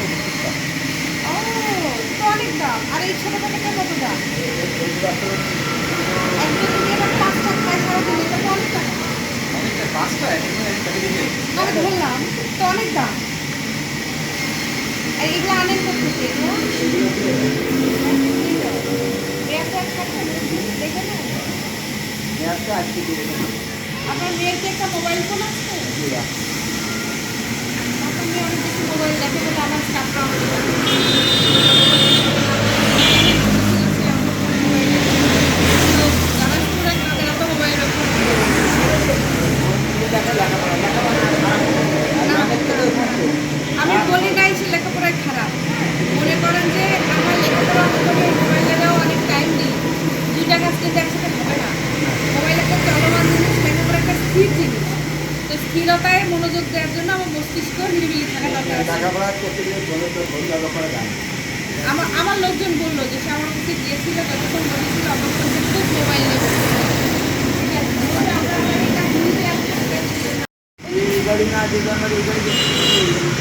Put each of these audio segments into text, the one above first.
থেকে ও তো অনেক দাম আর এই ছোটো প্যাকেটটা কত দাম একজন যদি এবার পাঁচটা খায় সারাদিন এটা তো অনেক টাকা আমি ধরলাম, তো অনেক দাম। এগুলো আনেন করতেছে আপনার মেয়ের কি একটা মোবাইল ফোন আছে? আপনার মেয়ে অনেক বেশি মোবাইল দেখে বলে আমার স্টাফরা আমাকে আমি বলি নাই সে লেখাপড়ায় খারাপ মনে করেন যে আমার লেখাপড়া করে মোবাইলেরও অনেক টাইম দিই দুইটা কাজ কিন্তু একসাথে হবে না মোবাইল একটা চলমান জিনিস লেখাপড়া একটা স্থির জিনিস তো স্থিরতায় মনোযোগ দেওয়ার জন্য আমার মস্তিষ্ক নিরিবিলি থাকা দরকার আমার আমার লোকজন বলল যে সে আমার কাছে গিয়েছিল যতক্ষণ বলেছিল আমার কাছে খুব মোবাইল নেবে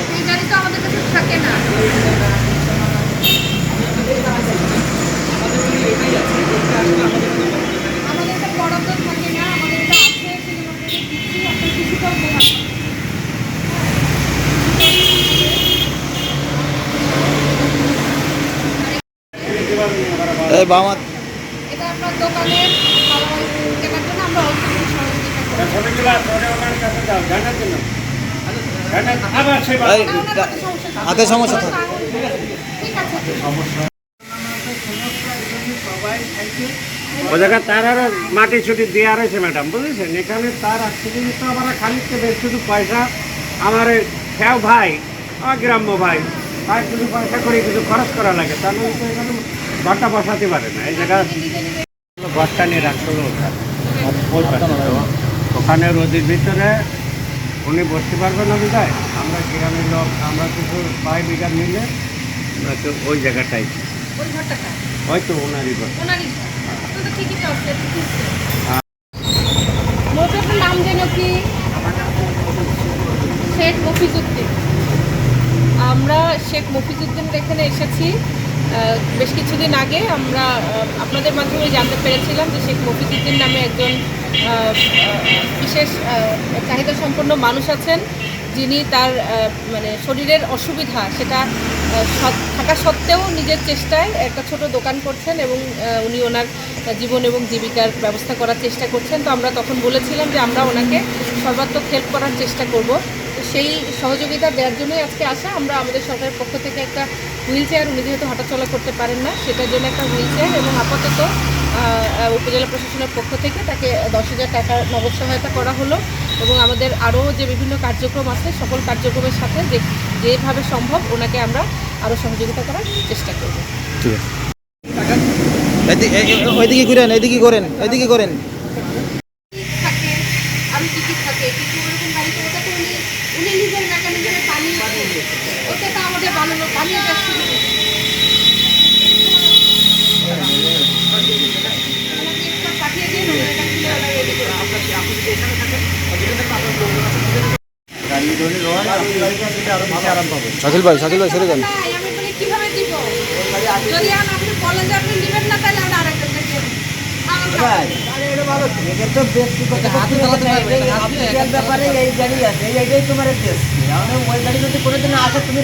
এই গাড়ি তো আমাদের কাছে থাকে না। আমাদের এটা বরাদ্দ থাকে না আমাদের এটা আছে সেজন্য আপনাকে দিচ্ছি আপনার কিছুটা উপকার হবে। এই বাবা এটা আপনার মালামাল কেনার জন্য আমরা অল্প কিছু সহযোগিতা করি আবার সে এই, না, ওনার হাতে সমস্যা থাকে। হাতে সমস্যা তার আরও মাটি ছুটি দেওয়া রয়েছে ম্যাডাম বুঝেছেন? এখানে তার আজকে আমার খানিকটা বেশ শুধু পয়সা আমার খেয়াও ভাই আমার গ্রাম্য ভাই ভাই শুধু পয়সা করে কিছু খরচ করা লাগে। তার মানে তো এখানে ঘরটা বসাতে পারে না এই জায়গা ঘরটা নিয়ে রাখছিল ওখানে রোদের ভিতরে উনি বসতে পারবেন না বিদায় আমরা গ্রামের লোক আমরা কিছু পাই বিঘা মিলে ওই জায়গাটাই। হয়তো ওনারই ঘর। নাম যেন কি? শেখ মফিজুদ্দিন আমরা শেখ মফিজুদ্দিনের এখানে এসেছি। বেশ কিছুদিন আগে আমরা আপনাদের মাধ্যমে জানতে পেরেছিলাম যে শেখ মফিজুদ্দিন নামে একজন বিশেষ চাহিদা সম্পন্ন মানুষ আছেন। যিনি তার মানে শরীরের অসুবিধা, সেটা থাকা সত্ত্বেও নিজের চেষ্টায় একটা ছোট দোকান করছেন এবং উনি ওনার জীবন এবং জীবিকার ব্যবস্থা করার চেষ্টা করছেন। তো আমরা তখন বলেছিলাম যে আমরা ওনাকে সর্বাত্মক হেল্প করার চেষ্টা করব। তো সেই সহযোগিতা দেওয়ার জন্যই আজকে আসা। আমরা আমাদের সরকারের পক্ষ থেকে একটা হুইল চেয়ার উনি যেহেতু হাঁটাচলা করতে পারেন না, সেটার জন্য একটা হুইল চেয়ার এবং আপাতত উপজেলা প্রশাসনের পক্ষ থেকে তাকে দশ হাজার টাকার নগদ সহায়তা করা হলো এবং আমাদের আরও যে বিভিন্ন কার্যক্রম আছে, সকল কার্যক্রমের সাথে যে, যেভাবে সম্ভব ওনাকে আমরা আরও সহযোগিতা করার চেষ্টা করব। ঠিক আছে। এদিকে করেন এদিকে করেন থাকে আরও কী কী থাকে কিন্তু ওরকম বাড়িতে ওটা তো উনি উনি নিজের মেকানিজমে পানি ওটা তো আমাদের বানানো পানি যাচ্ছে পাঠিয়ে দিন ওটা খুলে ওটা রেডি করে শাকিল ভাই শাকিল ভাই সেরে যান। ব্যাপারে এই গাড়ি আছে এই গাড়ি তোমার দেশ। ওই গাড়ি যদি কোনোদিন আসে তুমি